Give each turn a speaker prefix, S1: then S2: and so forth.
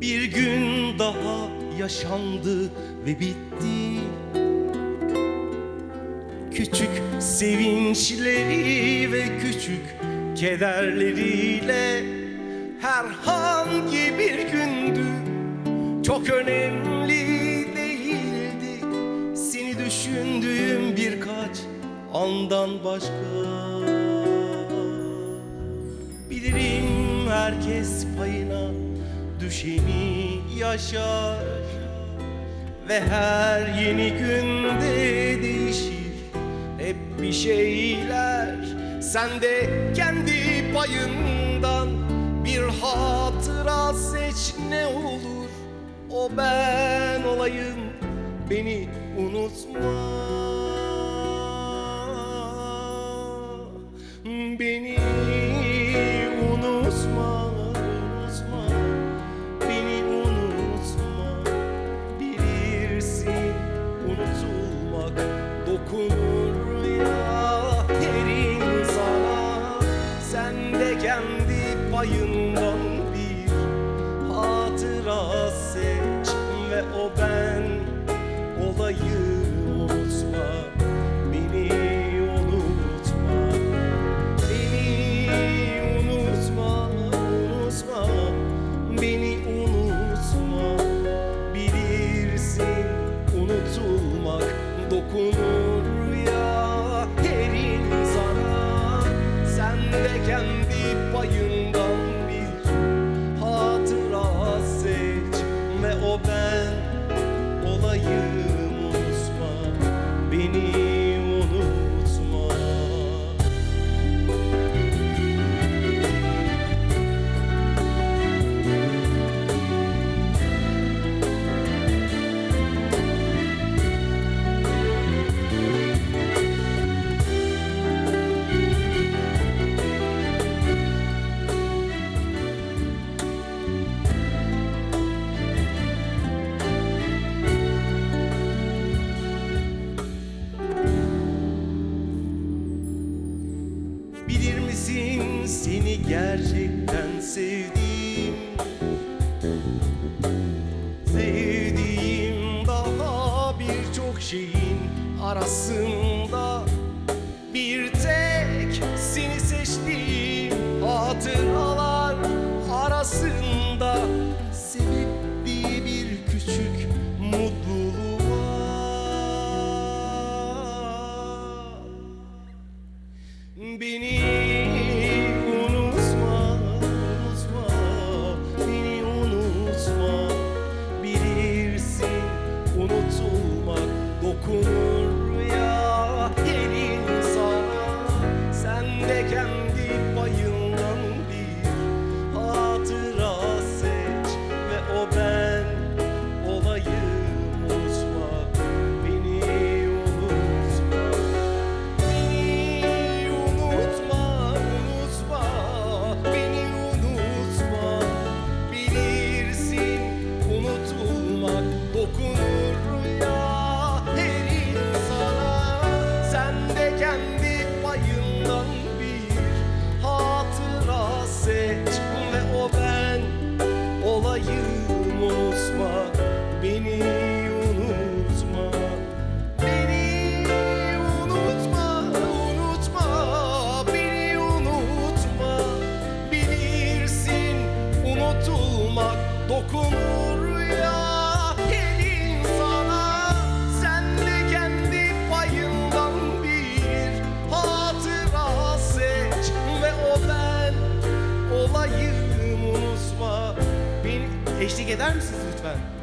S1: Bir gün daha yaşandı ve bitti. Küçük sevinçleri ve küçük kederleriyle Herhangi bir gündü çok önemli değildi. Seni düşündüğüm birkaç andan başka Bilirim herkes payına düşeni yaşar. Ve her yeni günde değişir. Hep bir şeyler Sen de kendi payından. Bir hatıra seç ne olur. O ben olayım beni unutma payından bir hatıra seç Ve o ben olayım unutma Beni unutma Beni unutma, unutma Beni unutma. Bilirsin unutulmak dokunur ya derin sana Sen de kendi Misin seni gerçekten sevdim. Sevdiğim daha birçok şeyin arasında Bir tek seni seçtiğim hatıralar arasında Sevip diye bir küçük mutluluğa unutulmak dokunur ya elin sana Sen de kendi payından bir hatıra seç Ve o ben olayım unutma Beni eşlik eder misiniz lütfen?